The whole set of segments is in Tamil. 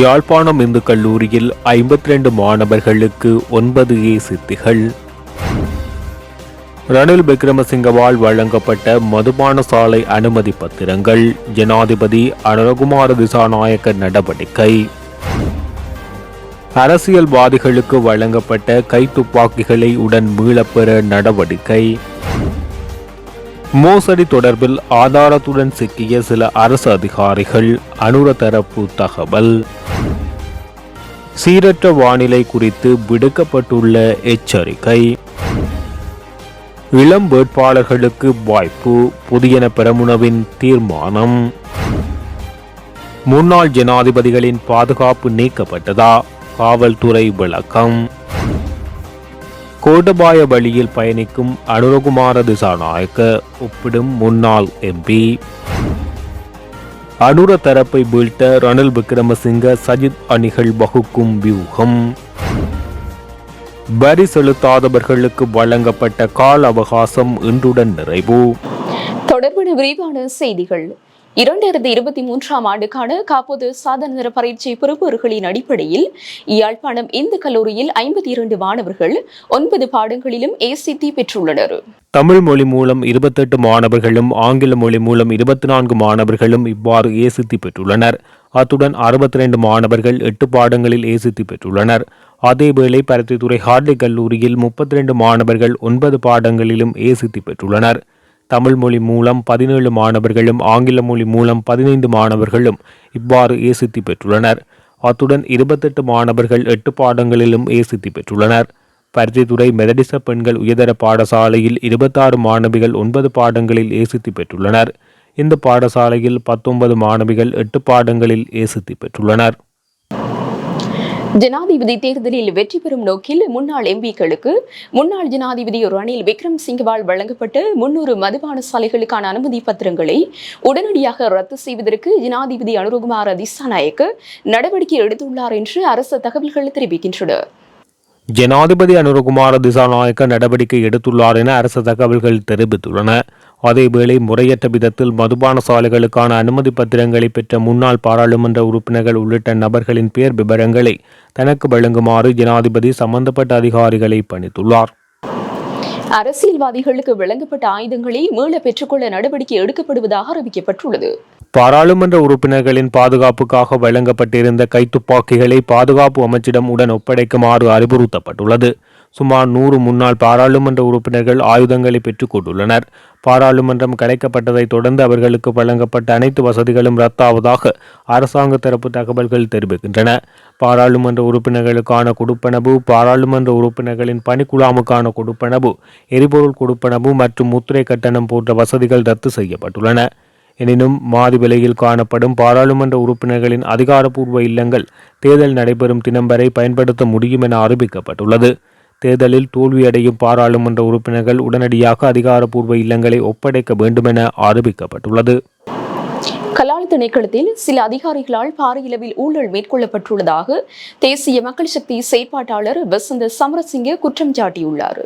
யாழ்ப்பாணம் இந்து கல்லூரியில் ஐம்பத்தி ரெண்டு மாணவர்களுக்கு ஒன்பது ஏ சித்திகள். ரணில் விக்ரமசிங்கவால் வழங்கப்பட்ட மதுபான சாலை அனுமதி பத்திரங்கள் ஜனாதிபதி அனுரகுமார திசாநாயக்க நடவடிக்கை. அரசியல்வாதிகளுக்கு வழங்கப்பட்ட கைத்துப்பாக்கிகளை உடன் மீளப்பெற நடவடிக்கை. மோசடி தொடர்பில் ஆதாரத்துடன் சிக்கிய சில அரசு அதிகாரிகள் அனுர தரப்பு தகவல். சீரற்ற வானிலை குறித்து விடுக்கப்பட்டுள்ள எச்சரிக்கை. இளம் வேட்பாளர்களுக்கு வாய்ப்பு புதியன பெரமுனவின் தீர்மானம். முன்னாள் ஜனாதிபதிகளின் பாதுகாப்பு நீக்கப்பட்டதா? காவல்துறை விளக்கம். கோடபாய வழியில் பயணிக்கும் அனுரகுமார திசாநாயக்க ஒப்பிடும் முன்னாள் எம்பி அனுர தரப்பை வீழ்த்த ரணில் விக்ரமசிங்க சஜித் அணிகள் வகுக்கும் வியூகம். வரி செலுத்தாதவர்களுக்கு வழங்கப்பட்ட கால அவகாசம் இன்றுடன் நிறைவு. தொடர்பான விரிவான செய்திகள். இரண்டாயிரத்தி இருபத்தி மூன்றாம் ஆண்டுக்கான காப்போது சாதனதர பரீட்சை பெறுபவர்களின் அடிப்படையில் யாழ்ப்பாணம் இந்து கல்லூரியில் ஐம்பத்தி இரண்டு மாணவர்கள் ஒன்பது பாடங்களிலும் ஏசித்தி பெற்றுள்ளனர். தமிழ் மொழி மூலம் இருபத்தெட்டு மாணவர்களும் ஆங்கில மொழி மூலம் இருபத்தி நான்கு மாணவர்களும் இவ்வாறு ஏசித்தி பெற்றுள்ளனர். அத்துடன் அறுபத்தி ரெண்டு மாணவர்கள் எட்டு பாடங்களில் ஏசித்தி பெற்றுள்ளனர். அதேவேளை பருத்தித்துறை ஹார்ட்லி கல்லூரியில் முப்பத்தி ரெண்டு மாணவர்கள் ஒன்பது பாடங்களிலும் ஏசித்தி பெற்றுள்ளனர். தமிழ் மொழி மூலம் பதினேழு மாணவர்களும் ஆங்கில மொழி மூலம் பதினைந்து மாணவர்களும் இவ்வாறு ஏசித்தி பெற்றுள்ளனர். அத்துடன் இருபத்தெட்டு மாணவர்கள் எட்டு பாடங்களிலும் ஏசித்தி பெற்றுள்ளனர். பருத்தித்துறை மெதடிச பெண்கள் உயர்தர பாடசாலையில் இருபத்தாறு மாணவிகள் ஒன்பது பாடங்களில் ஏசித்தி பெற்றுள்ளனர். இந்த பாடசாலையில் பத்தொன்பது மாணவிகள் எட்டு பாடங்களில் ஏசித்தி பெற்றுள்ளனர். ஜனாதிபதி தேர்தலில் வெற்றி பெறும் நோக்கில் முன்னாள் எம்பிக்களுக்கு முன்னாள் ஜனாதிபதி ரணில் விக்ரம் சிங்கவால் வழங்கப்பட்ட முன்னூறு மதுபான சாலைகளுக்கான அனுமதி பத்திரங்களை உடனடியாக ரத்து செய்வதற்கு ஜனாதிபதி அனுரகுமார் திசாநாயக்க நடவடிக்கை எடுத்துள்ளார் என்று அரசு தகவல்கள் தெரிவிக்கின்றன. ஜனாதிபதி அனுரகுமார திசாநாயக்க நடவடிக்கை எடுத்துள்ளார் என அரசு தகவல்கள் தெரிவித்துள்ளன. அதேவேளை முறையற்ற விதத்தில் மதுபான சாலைகளுக்கான அனுமதி பத்திரங்களை பெற்ற முன்னாள் பாராளுமன்ற உறுப்பினர்கள் உள்ளிட்ட நபர்களின் பெயர் விவரங்களை தனக்கு வழங்குமாறு ஜனாதிபதி சம்பந்தப்பட்ட அதிகாரிகளை பணித்துள்ளார். அரசியல்வாதிகளுக்கு வழங்கப்பட்ட ஆயுதங்களை மீள பெற்றுக்கொள்ள நடவடிக்கை எடுக்கப்படுவதாக அறிவிக்கப்பட்டுள்ளது. பாராளுமன்ற உறுப்பினர்களின் பாதுகாப்புக்காக வழங்கப்பட்டிருந்த கைத்துப்பாக்கிகளை பாதுகாப்பு அமைச்சிடம் உடன் ஒப்படைக்குமாறு அறிவுறுத்தப்பட்டுள்ளது. சுமார் நூறு முன்னாள் பாராளுமன்ற உறுப்பினர்கள் ஆயுதங்களை பெற்றுக் கொண்டுள்ளனர். பாராளுமன்றம் கலைக்கப்பட்டதைத் தொடர்ந்து அவர்களுக்கு வழங்கப்பட்ட அனைத்து வசதிகளும் ரத்தாவதாக அரசாங்க தரப்பு தகவல்கள் தெரிவிக்கின்றன. பாராளுமன்ற உறுப்பினர்களுக்கான கொடுப்பனவு பாராளுமன்ற உறுப்பினர்களின் பணிக்குழாமுக்கான கொடுப்பனவு எரிபொருள் கொடுப்பனவு மற்றும் முத்திரை கட்டணம் போன்ற வசதிகள் ரத்து செய்யப்பட்டுள்ளன. எனினும் மாதி விலையில் காணப்படும் பாராளுமன்ற உறுப்பினர்களின் அதிகாரப்பூர்வ இல்லங்கள் தேர்தல் நடைபெறும் தினம் வரை பயன்படுத்த முடியும் என அறிவிக்கப்பட்டுள்ளது. தேர்தலில் தோல்வியடையும் பாராளுமன்ற உறுப்பினர்கள் உடனடியாக அதிகாரப்பூர்வ இல்லங்களை ஒப்படைக்க வேண்டுமென அறிவிக்கப்பட்டுள்ளது கலால் திணைக்களத்தில் சில அதிகாரிகளால் பாரியளவில் ஊழல் மேற்கொள்ளப்பட்டுள்ளதாக தேசிய மக்கள் சக்தி செயற்பாட்டாளர் வசந்த சமரசிங்க குற்றம் சாட்டியுள்ளார்.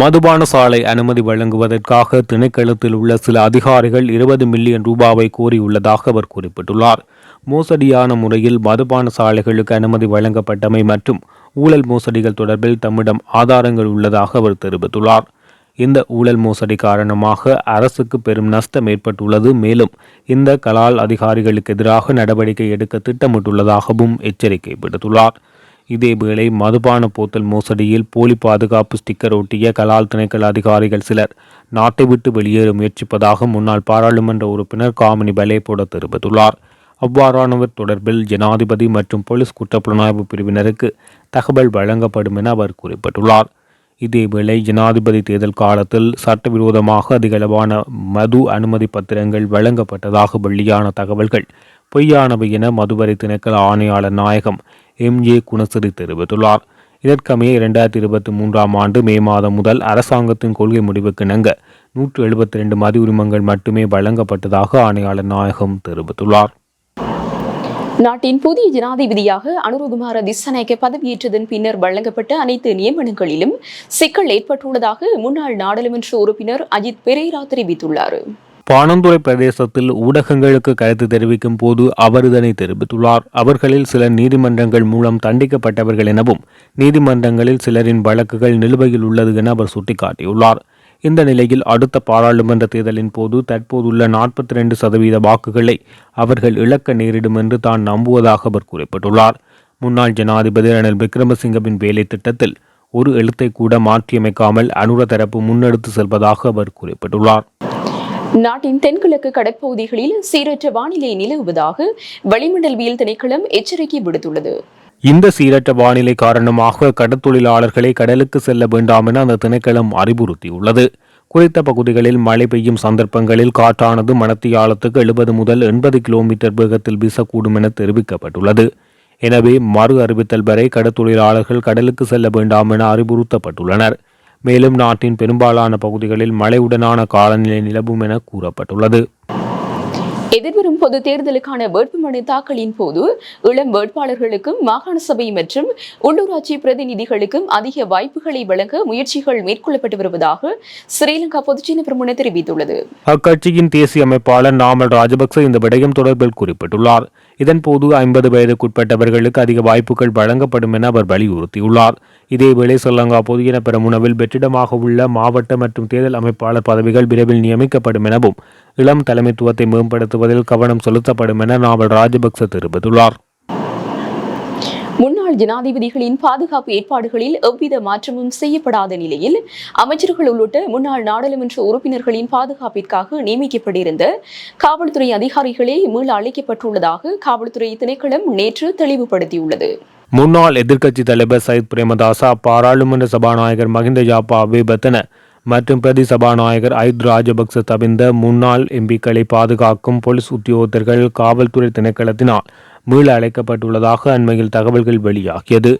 மதுபான சாலை அனுமதி வழங்குவதற்காக திணைக்களத்தில் உள்ள சில அதிகாரிகள் இருபது மில்லியன் ரூபாவை கோரியுள்ளதாக அவர் குறிப்பிட்டுள்ளார். மோசடியான முறையில் மதுபான சாலைகளுக்கு அனுமதி வழங்கப்பட்டமை மற்றும் ஊழல் மோசடிகள் தொடர்பில் தம்மிடம் ஆதாரங்கள் உள்ளதாக அவர் தெரிவித்துள்ளார். இந்த ஊழல் மோசடி காரணமாக அரசுக்கு பெரும் நஷ்டம் ஏற்பட்டுள்ளது. மேலும் இந்த கலால் அதிகாரிகளுக்கு எதிராக நடவடிக்கை எடுக்க திட்டமிட்டுள்ளதாகவும் எச்சரிக்கை விடுத்துள்ளார். இதேவேளை மதுபான போத்தல் மோசடியில் போலி பாதுகாப்பு ஸ்டிக்கர் ஒட்டிய கலால் திணைக்கள அதிகாரிகள் சிலர் நாட்டை விட்டு வெளியேற முயற்சிப்பதாக முன்னாள் பாராளுமன்ற உறுப்பினர் காமினி பலேபோட தெரிவித்துள்ளார். அவ்வாறானவர் தொடர்பில் ஜனாதிபதி மற்றும் போலீஸ் குற்றப்புலனாய்வு பிரிவினருக்கு தகவல் வழங்கப்படும் என அவர் குறிப்பிட்டுள்ளார். இதேவேளை ஜனாதிபதி தேர்தல் காலத்தில் சட்டவிரோதமாக அதிகளவான மது அனுமதி பத்திரங்கள் வழங்கப்பட்டதாக வெளியான தகவல்கள் பொய்யானவை என மதுவரை திணைக்கள ஆணையாளர் நாயகம் எம். ஏ. குணசிறி தெரிவித்துள்ளார். இதற்கமைய இரண்டாயிரத்தி இருபத்தி மூன்றாம் ஆண்டு மே மாதம் முதல் அரசாங்கத்தின் கொள்கை முடிவுக்கு நங்க நூற்று எழுபத்தி ரெண்டு மது உரிமங்கள் மட்டுமே வழங்கப்பட்டதாக ஆணையாளர் நாயகம் தெரிவித்துள்ளார். நாட்டின் புதிய ஜனாதிபதியாக அனுரகுமார திசநாயக்க பதவியேற்றதன் பின்னர் வழங்கப்பட்ட அனைத்து நியமனங்களிலும் சிக்கல் ஏற்பட்டுள்ளதாக முன்னாள் நாடாளுமன்ற உறுப்பினர் அஜித் பெரேரா தெரிவித்துள்ளார். பாணந்துறை பிரதேசத்தில் ஊடகங்களுக்கு கருத்து தெரிவிக்கும் போது அவர் இதனை தெரிவித்துள்ளார். அவர்களில் சிலர் நீதிமன்றங்கள் மூலம் தண்டிக்கப்பட்டவர்கள் எனவும் நீதிமன்றங்களில் சிலரின் வழக்குகள் நிலுவையில் உள்ளது என அவர் சுட்டிக்காட்டியுள்ளார். இந்த நிலையில் அடுத்த பாராளுமன்ற தேர்தலின் போது தற்போதுள்ள நாற்பத்தி ரெண்டு சதவீத வாக்குகளை அவர்கள் இழக்க நேரிடும் என்று தான் நம்புவதாக அவர் குறிப்பிட்டுள்ளார். முன்னாள் ஜனாதிபதி ரணில் விக்ரமசிங்கவின் வேலை திட்டத்தில் ஒரு எழுத்தை கூட மாற்றியமைக்காமல் அனுர தரப்பு முன்னெடுத்து செல்வதாக அவர் குறிப்பிட்டுள்ளார். நாட்டின் தென்கிழக்கு கடற்பகுதிகளில் சீரற்ற வானிலை நிலவுவதாக வளிமண்டலவியல் திணைக்களம் எச்சரிக்கை விடுத்துள்ளது. இந்த சீரற்ற வானிலை காரணமாக கடற்தொழிலாளர்களை கடலுக்கு செல்ல வேண்டாம் என அந்த திணைக்களம் அறிவுறுத்தியுள்ளது. குறித்த பகுதிகளில் மழை பெய்யும் சந்தர்ப்பங்களில் காற்றானது மணத்தியாலத்துக்கு எழுபது முதல் எண்பது கிலோமீட்டர் வேகத்தில் வீசக்கூடும் என தெரிவிக்கப்பட்டுள்ளது. எனவே மறு அறிவித்தல் வரை கடற்தொழிலாளர்கள் கடலுக்கு செல்ல வேண்டாம் என அறிவுறுத்தப்பட்டுள்ளனர். மேலும் நாட்டின் பெரும்பாலான பகுதிகளில் மழையுடனான காலநிலை நிலவும் என கூறப்பட்டுள்ளது. எதிர்வரும் பொது தேர்தலுக்கான வேட்புமனு தாக்கலின் போது இளம் வேட்பாளர்களுக்கும் மாகாண சபை மற்றும் உள்ளூராட்சி பிரதிநிதிகளுக்கும் அதிக வாய்ப்புகளை வழங்க முயற்சிகள் மேற்கொள்ளப்பட்டு வருவதாக ஸ்ரீலங்கா பொதுச்சின பிரமுன தெரிவித்துள்ளது. அக்கட்சியின் தேசிய அமைப்பாளர் நாமல் ராஜபக்ச இந்த விடயம் தொடர்பில் குறிப்பிட்டுள்ளார். இதன்போது ஐம்பது வயதுக்குட்பட்டவர்களுக்கு அதிக வாய்ப்புகள் வழங்கப்படும் என அவர் வலியுறுத்தியுள்ளார். இதேவேளை ஸ்ரீலங்கா பொதுஜன பெரமுனவில் வெற்றிடமாக உள்ள மாவட்ட மற்றும் தேர்தல் அமைப்பாளர் பதவிகள் விரைவில் நியமிக்கப்படும் எனவும் இளம் தலைமைத்துவத்தை மேம்படுத்துவதில் கவனம் செலுத்தப்படும் என நாவல் ராஜபக்ச தெரிவித்துள்ளார். முன்னாள் ஜனாதிபதிகளின் பாதுகாப்பு ஏற்பாடுகளில் எவ்வித மாற்றமும் செய்யப்படாத நிலையில் அமைச்சர்கள் உள்ளிட்ட முன்னாள் நாடாளுமன்ற உறுப்பினர்களின் பாதுகாப்பிற்காக நியமிக்கப்பட்டிருந்த காவல்துறை அதிகாரிகளே மீள அழைக்கப்பட்டுள்ளதாக காவல்துறை திணைக்களம் நேற்று தெளிவுபடுத்தியுள்ளது. முன்னாள் எதிர்க்கட்சித் தலைவர் சயித் பிரேமதாசா பாராளுமன்ற சபாநாயகர் மஹிந்த ஜாப்பா அபிபத்தன மற்றும் பிரதி சபாநாயகர் ஐத் ராஜபக்ச தவிர்ந்த முன்னாள் எம்பிக்களை பாதுகாக்கும் போலீஸ் உத்தியோகத்தர்கள் காவல்துறை திணைக்களத்தினால் மீள அழைக்கப்பட்டுள்ளதாக அண்மையில் தகவல்கள் வெளியாகியது.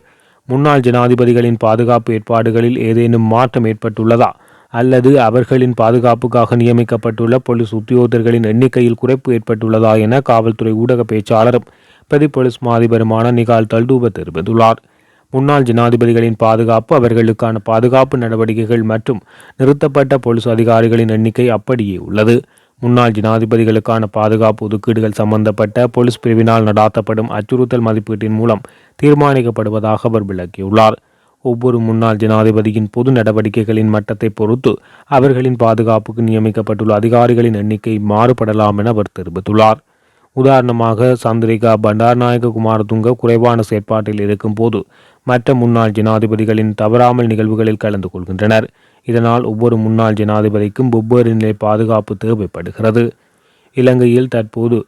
முன்னாள் ஜனாதிபதிகளின் பாதுகாப்பு ஏற்பாடுகளில் ஏதேனும் மாற்றம் ஏற்பட்டுள்ளதா? அல்லது அவர்களின் பாதுகாப்புக்காக நியமிக்கப்பட்டுள்ள போலீஸ் உத்தியோகத்தர்களின் எண்ணிக்கையில் குறைப்பு ஏற்பட்டுள்ளதா என காவல்துறை ஊடக பேச்சாளரும் பிரதி போலீஸ் மாதிபருமான நிகால் தல்டூப தெரிவித்துள்ளார். முன்னாள் ஜனாதிபதிகளின் பாதுகாப்பு அவர்களுக்கான பாதுகாப்பு நடவடிக்கைகள் மற்றும் நிறுத்தப்பட்ட போலீஸ் அதிகாரிகளின் எண்ணிக்கை அப்படியே உள்ளது. முன்னாள் ஜனாதிபதிகளுக்கான பாதுகாப்பு ஒதுக்கீடுகள் சம்பந்தப்பட்ட போலீஸ் பிரிவினால் நடாத்தப்படும் அச்சுறுத்தல் மதிப்பீட்டின் மூலம் தீர்மானிக்கப்படுவதாக அவர் விளக்கியுள்ளார். ஒவ்வொரு முன்னாள் ஜனாதிபதியின் பொது நடவடிக்கைகளின் மட்டத்தை பொறுத்து அவர்களின் பாதுகாப்புக்கு நியமிக்கப்பட்டுள்ள அதிகாரிகளின் எண்ணிக்கை மாறுபடலாம் என அவர் தெரிவித்துள்ளார். உதாரணமாக சந்திரிகா பண்டாரநாயக குமாரதுங்க குறைவான செயற்பாட்டில் இருக்கும்போது மற்ற முன்னாள் ஜனாதிபதிகளின் தவறாமல் நிகழ்வுகளில் கலந்து கொள்கின்றனர். இதனால் ஒவ்வொரு முன்னாள் ஜனாதிபதிக்கும் வெவ்வேறு நிலை பாதுகாப்பு தேவைப்படுகிறது. இலங்கையில் தற்போது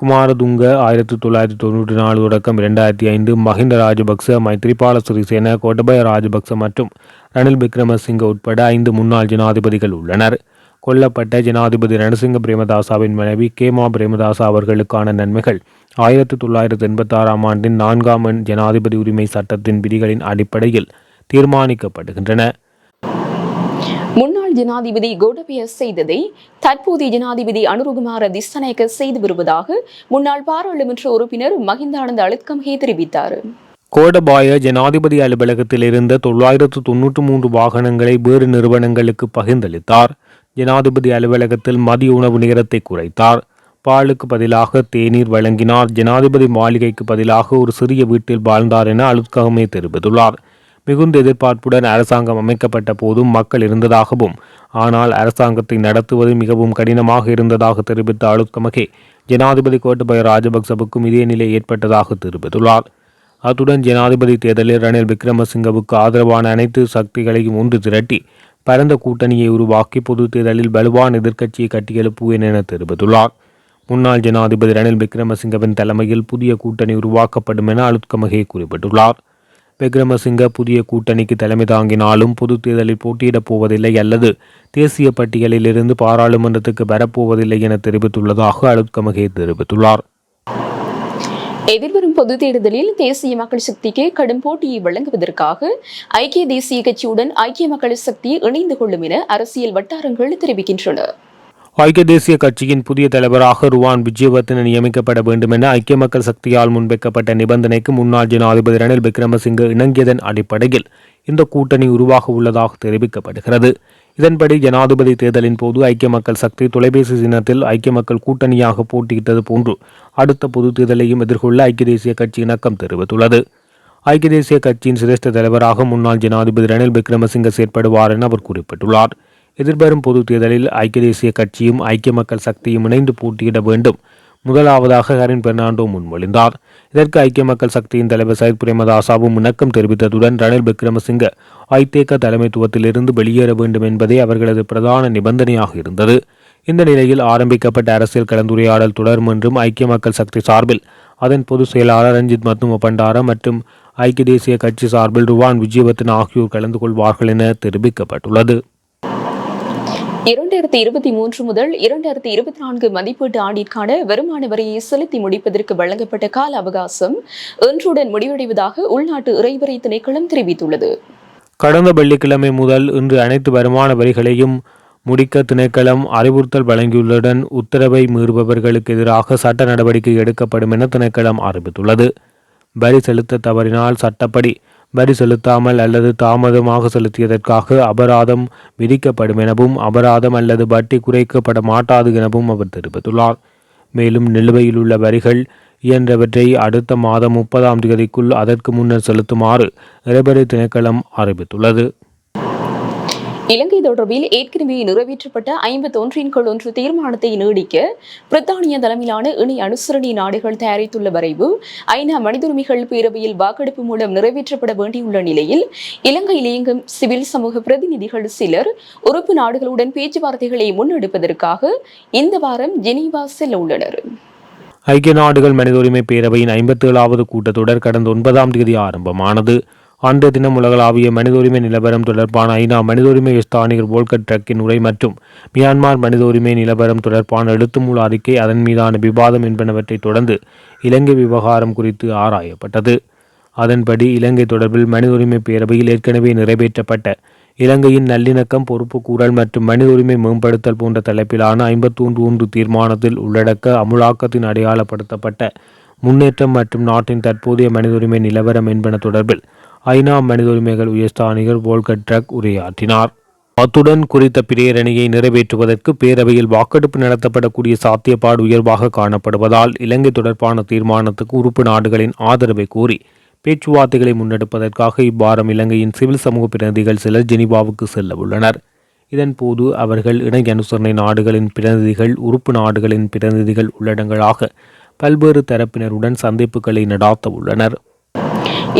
குமாரதுங்க ஆயிரத்தி தொள்ளாயிரத்தி தொண்ணூற்றி நாலு தொடக்கம் இரண்டாயிரத்தி ஐந்து மஹிந்த ராஜபக்ச மைத்ரிபால சிறிசேன கோட்டபய ராஜபக்ச மற்றும் ரணில் விக்ரமசிங்க உட்பட ஐந்து முன்னாள் ஜனாதிபதிகள் உள்ளனர். கொல்லப்பட்ட ஜனாதிபதி ரணசிங்க பிரேமதாசாவின் மனைவி கேமா பிரேமதாசா அவர்களுக்கான நன்மைகள். ஆயிரத்தி தொள்ளாயிரத்தி எண்பத்தாறாம் ஆண்டின் நான்காம் எண் ஜனாதிபதி உரிமை சட்டத்தின் விதிகளின் அடிப்படையில் தீர்மானிக்கப்படுகின்றன. முன்னாள் ஜனாதிபதி கோடபய செய்ததை தற்போதைய ஜனாதிபதி அனுருகுமார திஸ்தநாயக்க செய்து வருவதாக முன்னாள் பாராளுமன்ற உறுப்பினர் மகிந்தானந்த அழுத்கம்ஹே தெரிவித்தார். கோடபாய ஜனாதிபதி அலுவலகத்தில் இருந்த தொள்ளாயிரத்து தொன்னூற்று மூன்று வாகனங்களை வேறு நிறுவனங்களுக்கு பகிர்ந்தளித்தார். ஜனாதிபதி அலுவலகத்தில் மதிய உணவு நேரத்தை குறைத்தார். பாலுக்கு பதிலாக தேநீர் வழங்கினார். ஜனாதிபதி மாளிகைக்கு பதிலாக ஒரு சிறிய வீட்டில் வாழ்ந்தார் என அலுத்ககமே தெரிவித்துள்ளார். மிகுந்த எதிர்பார்ப்புடன் அரசாங்கம் அமைக்கப்பட்ட போதும் மக்கள் இருந்ததாகவும் ஆனால் அரசாங்கத்தை நடத்துவது மிகவும் கடினமாக இருந்ததாக தெரிவித்த அலுத்கமகே ஜனாதிபதி கோட்டபய ராஜபக்சவுக்கும் இதே நிலை ஏற்பட்டதாக தெரிவித்துள்ளார். அத்துடன் ஜனாதிபதி தேர்தலில் ரணில் விக்ரமசிங்கவுக்கு ஆதரவான அனைத்து சக்திகளையும் ஒன்று திரட்டி பரந்த கூட்டணியை உருவாக்கி பொது தேர்தலில் வலுவான எதிர்க்கட்சியை கட்டியெழுப்புவேன் என தெரிவித்துள்ளார். முன்னாள் ஜனாதிபதி ரணில் விக்ரமசிங்கவின் தலைமையில் புதிய கூட்டணி உருவாக்கப்படும் என அலுத்கமகே குறிப்பிட்டுள்ளார். விக்ரமசிங்க புதிய கூட்டணிக்கு தலைமை தாங்கினாலும் பொது தேர்தலில் போட்டியிடப் போவதில்லை அல்லது தேசிய பட்டியலில் இருந்து பாராளுமன்றத்துக்கு வரப்போவதில்லை என தெரிவித்துள்ளதாக அலுத்கமகே தெரிவித்துள்ளார். எதிர்வரும் பொது தேர்தலில் தேசிய மக்கள் சக்திக்கு கடும் போட்டியை வழங்குவதற்காக ஐக்கிய தேசிய கட்சியுடன் ஐக்கிய மக்கள் சக்தி இணைந்து கொள்ளும் என அரசியல் வட்டாரங்கள் தெரிவிக்கின்றன. ஐக்கிய தேசிய கட்சியின் புதிய தலைவராக ருவான் விஜயவர்தன நியமிக்கப்பட வேண்டும் என ஐக்கிய மக்கள் சக்தியால் முன்வைக்கப்பட்ட நிபந்தனைக்கு முன்னாள் ஜனாதிபதி ரணில் விக்ரமசிங்கே இணங்கியதன் அடிப்படையில் இந்த கூட்டணி உருவாக உள்ளதாக தெரிவிக்கப்படுகிறது. இதன்படி ஜனாதிபதி தேர்தலின் போது ஐக்கிய மக்கள் சக்தி தொலைபேசி சின்னத்தில் ஐக்கிய மக்கள் கூட்டணியாக போட்டியிட்டது போன்று அடுத்த பொது தேர்தலையும் எதிர்கொள்ள ஐக்கிய தேசிய கட்சி இணக்கம் தெரிவித்துள்ளது. ஐக்கிய தேசிய கட்சியின் சிரேஷ்ட தலைவராக முன்னாள் ஜனாதிபதி ரணில் விக்ரமசிங்க செயற்படுவார் என அவர் குறிப்பிட்டுள்ளார். எதிர்வரும் பொது தேர்தலில் ஐக்கிய தேசிய கட்சியும் ஐக்கிய மக்கள் சக்தியும் இணைந்து போட்டியிட வேண்டும். முதலாவதாக ஹரின் பெர்னாண்டோ முன்மொழிந்தார். இதற்கு ஐக்கிய மக்கள் சக்தியின் தலைவர் சயித் பிரேமதாசாவும் இணக்கம் தெரிவித்ததுடன் ரணில் விக்ரமசிங்க ஐதேக தலைமைத்துவத்திலிருந்து வெளியேற வேண்டும் என்பதே அவர்களது பிரதான நிபந்தனையாக இருந்தது. இந்த நிலையில் ஆரம்பிக்கப்பட்ட அரசியல் கலந்துரையாடல் தொடரும் என்றும் ஐக்கிய மக்கள் சக்தி சார்பில் அதன் பொதுச் செயலாளர் ரஞ்சித் மத்தும பண்டார மற்றும் ஐக்கிய தேசிய கட்சி சார்பில் ருவான் விஜயவர்தன் ஆகியோர் கலந்து கொள்வார்கள் என தெரிவிக்கப்பட்டுள்ளது. இரண்டாயிரத்தி இருபத்தி மூன்று முதல் இரண்டாயிரத்தி இருபத்தி நான்கு மதிப்பீட்டு ஆண்டிற்கான வருமான வரியை செலுத்தி முடிப்பதற்கு வழங்கப்பட்ட கால அவகாசம் இன்றுடன் முடிவடைவதாக உள்நாட்டு இறைவரை திணைக்களம் தெரிவித்துள்ளது. கடந்த வெள்ளிக்கிழமை முதல் இன்று அனைத்து வருமான வரிகளையும் முடிக்க திணைக்களம் அறிவுறுத்தல் வழங்கியுள்ளதுடன் உத்தரவை மீறுபவர்களுக்கு எதிராக சட்ட நடவடிக்கை எடுக்கப்படும் என திணைக்களம் அறிவித்துள்ளது. வரி செலுத்த தவறினால் சட்டப்படி வரி செலுத்தாமல் அல்லது தாமதமாக செலுத்தியதற்காக அபராதம் விதிக்கப்படும் எனவும் அபராதம் அல்லது வட்டி குறைக்கப்பட மாட்டாது எனவும் அவர் தெரிவித்துள்ளார். மேலும் நிலுவையில் உள்ள வரிகள் இயன்றவற்றை அடுத்த மாதம் முப்பதாம் தேதிக்குள் அதற்கு முன்னர் செலுத்துமாறு இறைபறை திணைக்களம் அறிவித்துள்ளது. இலங்கை தொடர்பில் ஏற்கனவே நிறைவேற்றப்பட்ட ஐம்பத்தொன்றின் கீழ் ஒன்று தீர்மானத்தை நீடிக்க பிரித்தானிய தலைமையிலான இணை அனுசரணை நாடுகள் தயாரித்துள்ள வரைவு ஐநா மனித உரிமைகள் பேரவையில் வாக்கெடுப்பு மூலம் நிறைவேற்றப்பட வேண்டியுள்ள நிலையில் இலங்கையில் இயங்கும் சிவில் சமூக பிரதிநிதிகள் சிலர் உறுப்பு நாடுகளுடன் பேச்சுவார்த்தைகளை முன்னெடுப்பதற்காக இந்த வாரம் ஜெனீவா செல்ல உள்ளனர். ஐக்கிய நாடுகள் மனித உரிமை பேரவையின் ஐம்பத்தேழாவது கூட்டத்தொடர் கடந்த ஒன்பதாம் தேதி ஆரம்பமானது. அன்றைய தினம் உலகளாவிய மனித உரிமை நிலவரம் தொடர்பான ஐநா மனித உரிமை ஸ்தானிகர் வோல்கர் ட்ரக்கின் உரை மற்றும் மியான்மர் மனித உரிமை நிலவரம் தொடர்பான எழுத்துமூல அறிக்கை அதன் மீதான விவாதம் என்பனவற்றை தொடர்ந்து இலங்கை விவகாரம் குறித்து ஆராயப்பட்டது. அதன்படி இலங்கை தொடர்பில் மனித உரிமை பேரவையில் ஏற்கனவே நிறைவேற்றப்பட்ட இலங்கையின் நல்லிணக்கம் பொறுப்புக்கூறல் மற்றும் மனித உரிமை மேம்படுத்தல் போன்ற தலைப்பிலான ஐம்பத்தொன்று ஒன்று தீர்மானத்தில் உள்ளடக்க அமுலாக்கத்தின் அடையாளப்படுத்தப்பட்ட முன்னேற்றம் மற்றும் நாட்டின் தற்போதைய மனித உரிமை நிலவரம் என்பன தொடர்பில் ஐநா மனித உரிமைகள் உயர்ஸ்தானிகர் வோல்கர் ட்ரக் உரையாற்றினார். அத்துடன் குறித்த பிரேரணையை நிறைவேற்றுவதற்கு பேரவையில் வாக்கெடுப்பு நடத்தப்படக்கூடிய சாத்தியப்பாடு உயர்வாக காணப்படுவதால் இலங்கை தொடர்பான தீர்மானத்துக்கு உறுப்பு நாடுகளின் ஆதரவை கோரி பேச்சுவார்த்தைகளை முன்னெடுப்பதற்காக இவ்வாரம் இலங்கையின் சிவில் சமூக பிரதிநிதிகள் சிலர் ஜெனீவாவுக்கு செல்ல உள்ளனர் இதன்போது அவர்கள் இணை அனுசரணை நாடுகளின் பிரதிநிதிகள் உறுப்பு நாடுகளின் பிரதிநிதிகள் உள்ளடங்களாக பல்வேறு தரப்பினருடன் சந்திப்புகளை நடாத்த உள்ளனர்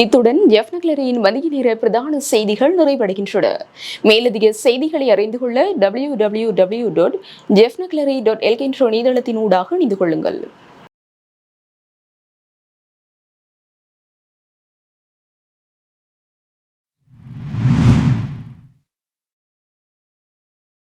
இத்துடன் ஜெஃப்னக்லரியின் மதிய நேர பிரதான செய்திகள் நிறைவடைகின்றன. மேலதிக செய்திகளை அறிந்து கொள்ள டபிள்யூ டபிள்யூ டபிள்யூ டாட் ஜெஃப்னக்லரி டாட் எல்கின்ற இணையதளத்தின் ஊடாக இணைந்து கொள்ளுங்கள்.